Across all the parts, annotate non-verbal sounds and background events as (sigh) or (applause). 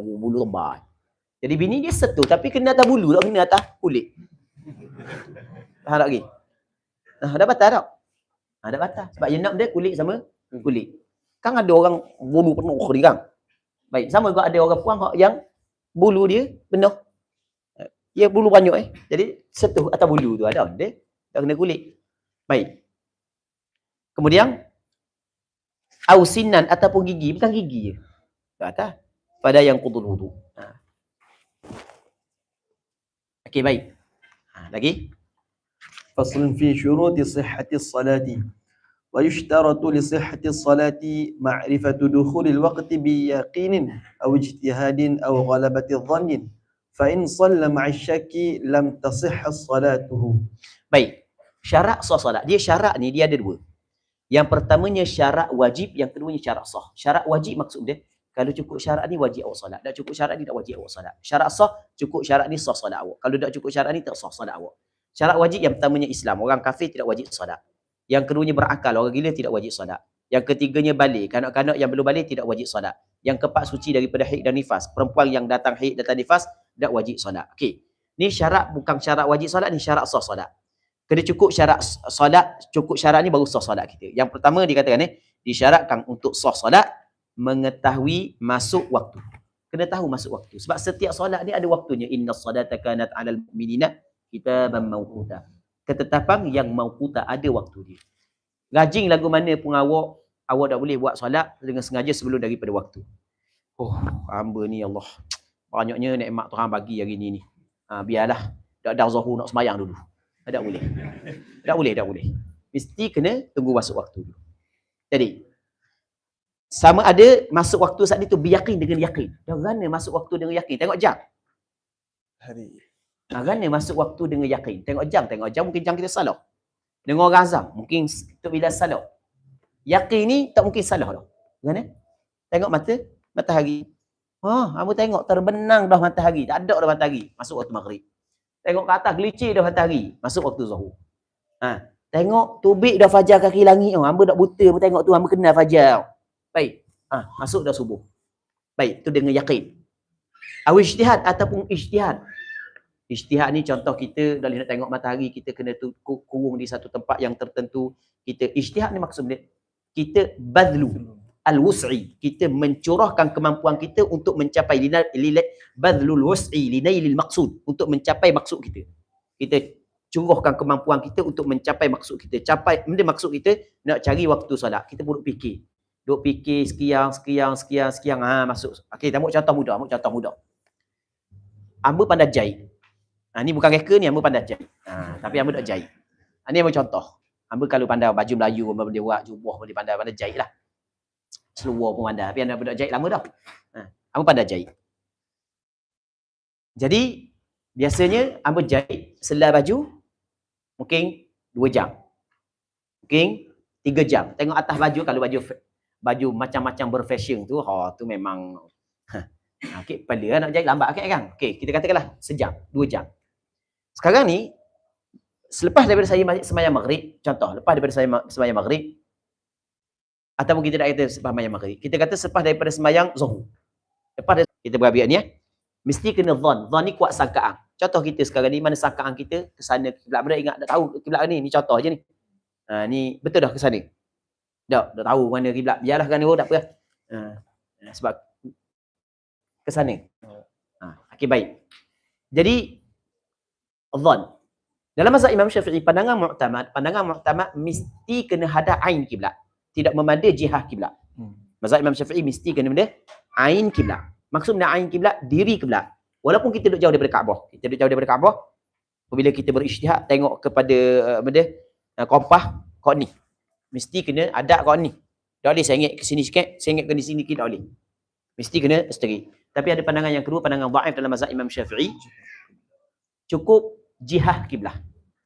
bulu, bulu tebal. Jadi bini dia setul tapi kena atas bulu tak kena atas kulit. Faham tak lagi? Nah, dah batal tak? Ha, dah batal. Sebab yang nak dia kulit sama kulit. Kan ada orang bulu penuh ni kan? Baik, sama juga ada orang puang yang bulu dia penuh. Ya bulu banyak eh. Jadi setuh atas bulu tu ada dia tak kena kulit. Baik. Kemudian ausinan ataupun gigi, bukan gigi je. Tak atas. فلا ينقض الوضوء nah. Okey baik. Ha, lagi. Faslun fi syuruti sihhati salati. Wa yushtaratu li sihhati salati ma'rifatu dukhulil waqti bi yaqinin aw ijtihadin aw ghalabati dhannin. Fa in salla ma'a syaki lam tasihha salatuhu. Baik. Syarat sah solat Dia syarat ni dia ada dua. Yang pertamanya syarat wajib, yang keduanya syarat sah. Syarat wajib maksud dia kalau cukup syarat ni wajib awak solat. Tak cukup syarat ni tak wajib awak solat. Syarat sah cukup syarat ni sah solat awak. Kalau tak cukup syarat ni tak sah solat awak. Syarat wajib yang pertamanya Islam. Orang kafir tidak wajib solat. Yang keduanya berakal. Orang gila tidak wajib solat. Yang ketiganya balik. Kanak-kanak yang belum balik tidak wajib solat. Yang keempat suci daripada haid dan nifas. Perempuan yang datang haid datang nifas tidak wajib solat. Okey. Ni syarat bukan syarat wajib solat ni syarat sah solat. Kena cukup syarat solat, cukup syarat ni baru sah solat kita. Yang pertama dikatakan ni disyaratkan untuk sah solat mengetahui masuk waktu. Kena tahu masuk waktu. Sebab setiap solat ni ada waktunya. Inna salata kanat 'alal mu'minina kitaban mawquta. Ketetapan yang mawquta ada waktu dia. Rajin lagu mana pun awak, awak tak boleh buat solat dengan sengaja sebelum daripada waktu. Oh, hamba ni Allah. Banyaknya nikmat Tuhan bagi hari ni ni. Ha, biarlah. Dak dah zuhur nak semayang dulu. Tak boleh. Tak boleh, tak boleh. Mesti kena tunggu masuk waktu dulu. Jadi, sama ada masuk waktu saat itu beryakin dengan yakin. Jangan masuk waktu dengan yakin. Tengok jam. hari Ha, kerana masuk waktu dengan yakin. Tengok jam, tengok jam mungkin jam kita salah. Dengar orang azam, mungkin tu bila salah. Yakin ni tak mungkin salah dah. Kerana tengok mata, matahari. Ha, kamu tengok terbenang dah matahari. Tak ada dah matahari. Masuk waktu maghrib. Tengok ke atas gelicir dah matahari. Masuk waktu zuhur. Ha, tengok tubik dah fajar kaki langit. Oh, hamba tak buta pun tengok tu hamba kenal fajar. Baik. Ha, masuk dah subuh. Baik, tu dengan yakin. Awi ijtihad ataupun ijtihad. Ijtihad ni contoh kita dah nak tengok matahari, kita kena tu, ku- kurung di satu tempat yang tertentu. Kita ijtihad ni maksud dia kita badlu al-wus'i. Kita mencurahkan kemampuan kita untuk mencapai lina- lila- badlul wus'i linailil maqsud untuk mencapai maksud kita. Kita curahkan kemampuan kita untuk mencapai maksud kita. Capai benda maksud kita nak cari waktu solat. Kita duk fikir. Duk fikir sekian sekian sekian sekian ha masuk. Okey, ambil contoh mudah, ambil contoh mudah. Amba pandai jahit. Ha, ni bukan reka ni, Amba pandai jahit. Ha, tapi Amba tak jahit. Ha, ni Amba contoh. Amba kalau pandai baju Melayu, Amba boleh buat jubah, boleh pandai, pandai jahit lah. Seluar pun pandai. Tapi Amba tak jahit lama dah. Ha, Amba pandai jahit. Jadi, biasanya Amba jahit selai baju, mungkin 2 jam. Mungkin 3 jam. Tengok atas baju, kalau baju baju macam-macam berfashion tu, ha, tu memang Ha, okay, pada nak jahit lambat okay, kan? Okey, kita katakanlah sejam, dua jam. Sekarang ni, selepas daripada saya sembahyang maghrib, contoh, lepas daripada saya sembahyang maghrib, ataupun kita tak kata selepas sembahyang maghrib, kita kata selepas daripada sembahyang zuhur. Lepas dari, kita berabiat ni ya, mesti kena zon. Zon ni kuat sangkaan. Contoh kita sekarang ni, mana sangkaan kita ke sana, kiblat benda ingat, tak tahu kiblat ni, ni contoh je ni. Ha, ni betul dah ke sana. Tak, dah tahu mana kiblat. Biarlah kan oh, tak apa. Ha, sebab ke sana. Ha, okey baik. Jadi zon. Dalam mazhab Imam Syafi'i pandangan mu'tamad, pandangan mu'tamad mesti kena hadap ain kiblat. Tidak memada jihah kiblat. Hmm. Mazhab Imam Syafi'i mesti kena benda ain kiblat. Maksud benda ain kiblat diri kiblat. Walaupun kita duduk jauh daripada Kaabah. Kita duduk jauh daripada Kaabah. Apabila kita berijtihad tengok kepada uh, benda uh, kompah kau ni. Mesti kena ada kau ni. Tak boleh sengit ke sini sikit, sengit ke sini sikit tak boleh. Mesti kena straight. Tapi ada pandangan yang kedua, pandangan dhaif dalam mazhab Imam Syafi'i. Cukup jihah kiblah.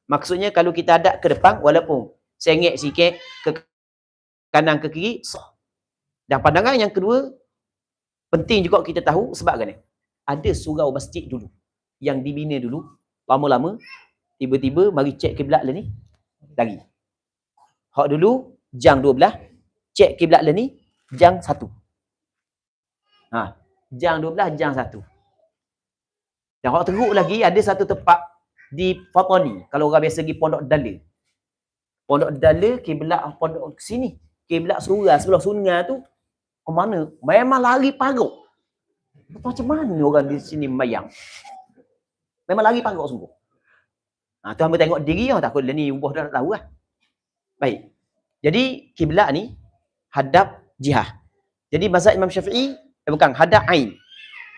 Maksudnya kalau kita ada ke depan, walaupun sengit sikit ke kanan ke kiri, sah. Dan pandangan yang kedua, penting juga kita tahu sebab kan ada surau masjid dulu yang dibina dulu, lama-lama, tiba-tiba mari cek kiblat lah ni, lari. Hak dulu, jam 12, cek kiblat lah ni, jam 1. Ha. jang 12, jang 1. Dan hak teruk lagi ada satu tempat di Fatani. Kalau orang biasa pergi Pondok Dala. Pondok Dala, kiblat pondok sini. Kiblat surah sebelah sungai tu ke mana? Memang lari paruk. Macam mana orang di sini membayang? Memang lari paruk sungguh. Ha, tu hamba tengok diri lah. Takut dia ni ubah dah tak tahu lah. Baik. Jadi kiblat ni hadap jihah. Jadi mazhab Imam Syafi'i eh bukan hadap ain.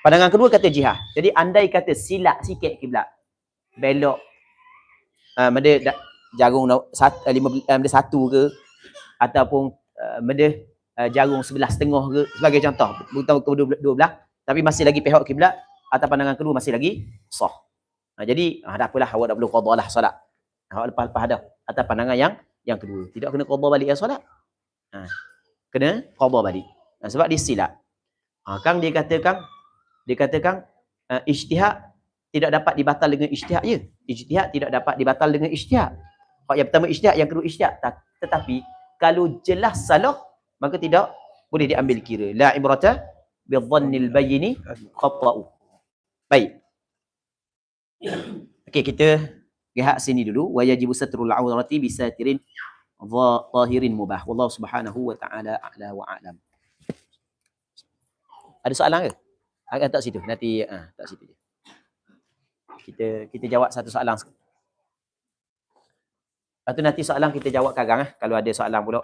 Pandangan kedua kata jihah. Jadi andai kata silap sikit kiblat. Belok uh, meda da, jagung no, sat, uh, lima, uh, meda satu ke ataupun uh, meda uh, jagung sebelah setengah ke sebagai contoh. Bukan ke dua, dua belah tapi masih lagi pihak kiblat atau pandangan kedua masih lagi sah. Ha, jadi ha, tak apalah awak dah perlu qada lah solat. Awak lepas-lepas hadap atas pandangan yang yang kedua. Tidak kena qada balik ya solat. Ha, kena qada balik. Ha, sebab dia silap. Ha, Kang dia katakan dia katakan uh, ijtihad tidak dapat dibatal dengan ijtihad je. Ijtihad tidak dapat dibatal dengan ijtihad. Hak yang pertama ijtihad, yang kedua ijtihad. Ta- Tetapi kalau jelas salah maka tidak boleh diambil kira. La ibrata bi dhannil bayyini khata'u. Baik. Okey kita lihat sini dulu wa yajibu satrul aurati bi satirin zahirin mubah. Wallahu subhanahu wa ta'ala a'la wa a'lam. Ada soalan ke? Agak tak situ. Nanti ah tak situ je. Kita kita jawab satu soalan. Lepas tu nanti soalan kita jawab karang eh kalau ada soalan pula.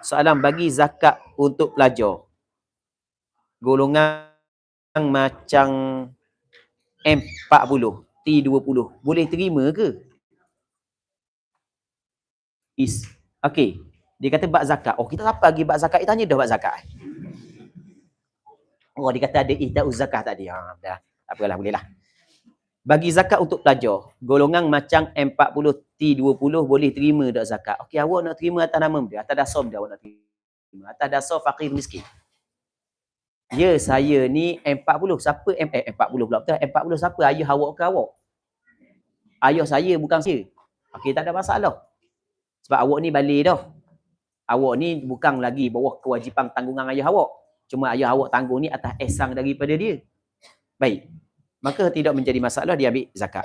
Soalan bagi zakat untuk pelajar. Golongan macam M40, T20. Boleh terima ke? Is. Okey. Dia kata bab zakat. Oh, kita apa lagi bab zakat? Dia tanya dah bab zakat. Oh, dia kata ada ihda zakat tadi. Ha, dah. Tak apalah, boleh lah. Bagi zakat untuk pelajar, golongan macam M40, T20 boleh terima tak zakat? Okey, awak nak terima atas nama dia, atas dasar dia awak nak terima. Atas dasar fakir miskin. Ya, saya ni M40. Siapa M eh, M40 pula betul? M40 siapa? Ayah awak ke awak? Ayah saya bukan saya. Okey, tak ada masalah. Sebab awak ni balik dah. Awak ni bukan lagi bawah kewajipan tanggungan ayah awak. Cuma ayah awak tanggung ni atas esang daripada dia. Baik. Maka tidak menjadi masalah dia ambil zakat.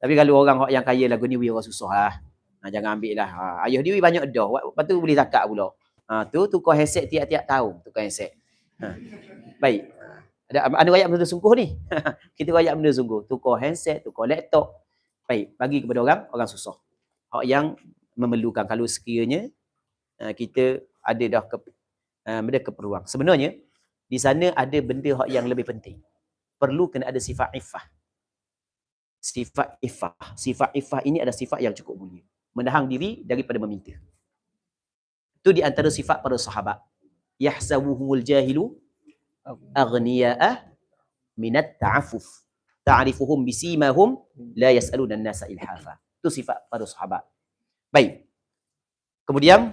Tapi kalau orang yang kaya lagu ni orang susah lah. Ha, jangan ambil lah. Ha, ayah dia banyak dah. Lepas tu boleh zakat pula. Ha, tu tukar headset tiap-tiap tahun. Tukar headset. Ha. Baik. Ada ada rakyat benda sungguh ni. (laughs) Kita rakyat benda sungguh. Tukar handset, tukar laptop. Baik, bagi kepada orang, orang susah. Hak yang memerlukan kalau sekiranya uh, kita ada dah ke, uh, benda keperluan. Sebenarnya di sana ada benda hak yang lebih penting. Perlu kena ada sifat iffah. Sifat iffah. Sifat iffah ini ada sifat yang cukup mulia. Menahan diri daripada meminta. Itu di antara sifat para sahabat. Yahsabuhumul jahilu aghniya'a minat ta'afuf. Ta'rifuhum bisimahum la yas'aluna an-nasa ilhafa. Itu sifat para sahabat. Baik. Kemudian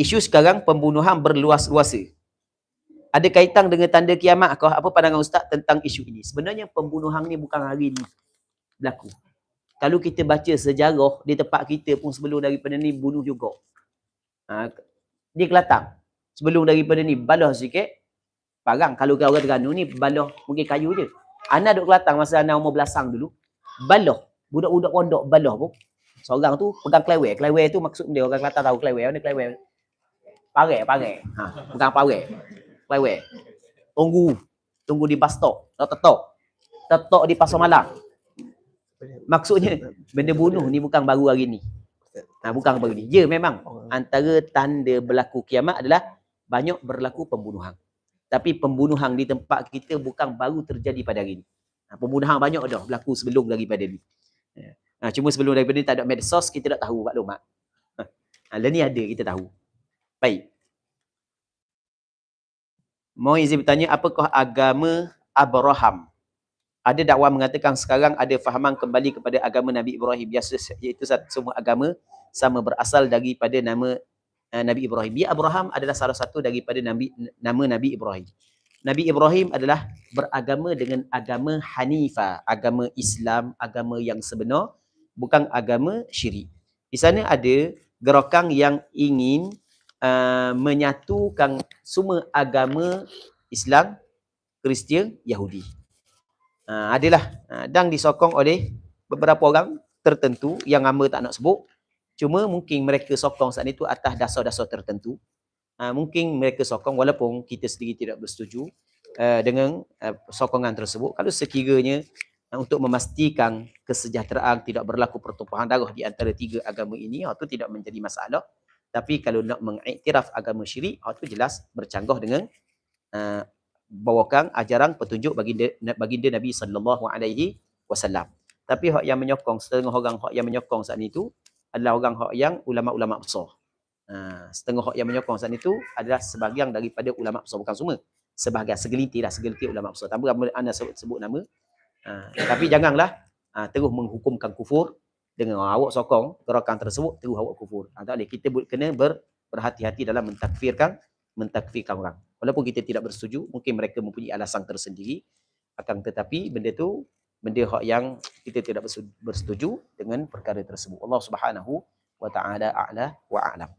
isu sekarang pembunuhan berluas-luasa. Ada kaitan dengan tanda kiamat kau apa pandangan ustaz tentang isu ini? Sebenarnya pembunuhan ni bukan hari ni berlaku. Kalau kita baca sejarah di tempat kita pun sebelum daripada ni bunuh juga. Ha, di Kelantan. Sebelum daripada ni balah sikit parang. Kalau kau orang Terengganu ni balah mungkin kayu je. Ana duk Kelantan masa ana umur belasang dulu. Balah. Budak-budak pondok balah pun. Seorang tu pegang klewer. Klewer tu maksud dia orang Kelantan tahu klewer. Mana klewer? Pare, pare. Ha, pegang pare. Klewer. Tunggu. Tunggu di bus stop. Tak tetok. Tetok di Pasar Malang. Maksudnya benda bunuh ni bukan baru hari ni. Ha, bukan baru ni. Ya memang antara tanda berlaku kiamat adalah banyak berlaku pembunuhan. Tapi pembunuhan di tempat kita bukan baru terjadi pada hari ini. Ha, pembunuhan banyak dah berlaku sebelum daripada ni. Ha, cuma sebelum daripada ni tak ada medsos, kita tak tahu maklumat. Ha, ha, ni ada, kita tahu. Baik. Mau izin bertanya, apakah agama Abraham? Ada dakwah mengatakan sekarang ada fahaman kembali kepada agama Nabi Ibrahim biasa iaitu semua agama sama berasal daripada nama uh, Nabi Ibrahim. Ya Abraham adalah salah satu daripada Nabi nama Nabi Ibrahim. Nabi Ibrahim adalah beragama dengan agama Hanifah, agama Islam, agama yang sebenar, bukan agama syirik. Di sana ada gerakan yang ingin uh, menyatukan semua agama Islam, Kristian, Yahudi. Ha, adalah ha, dan disokong oleh beberapa orang tertentu yang nama tak nak sebut. Cuma mungkin mereka sokong saat itu atas dasar-dasar tertentu. Ha, mungkin mereka sokong walaupun kita sendiri tidak bersetuju uh, dengan uh, sokongan tersebut. Kalau sekiranya uh, untuk memastikan kesejahteraan tidak berlaku pertumpahan darah di antara tiga agama ini, itu tidak menjadi masalah. Tapi kalau nak mengiktiraf agama syirik, itu jelas bercanggah dengan uh, bawakan ajaran petunjuk baginda, baginda Nabi sallallahu alaihi wasallam. Tapi hak yang menyokong setengah orang hak yang menyokong saat itu adalah orang hak yang ulama-ulama besar. Ha, setengah hak yang menyokong saat itu adalah sebahagian daripada ulama besar bukan semua. Sebahagian segelintir lah segelintir ulama besar. Tanpa anda sebut, sebut nama. Ha, tapi janganlah ha, terus menghukumkan kufur dengan awak sokong gerakan tersebut terus awak kufur. Ha, tak boleh. Kita kena ber, berhati-hati dalam mentakfirkan mentakfirkan orang. Walaupun kita tidak bersetuju, mungkin mereka mempunyai alasan tersendiri. Akan tetapi benda tu benda hak yang kita tidak bersetuju dengan perkara tersebut. Allah Subhanahu wa taala a'la wa a'lam.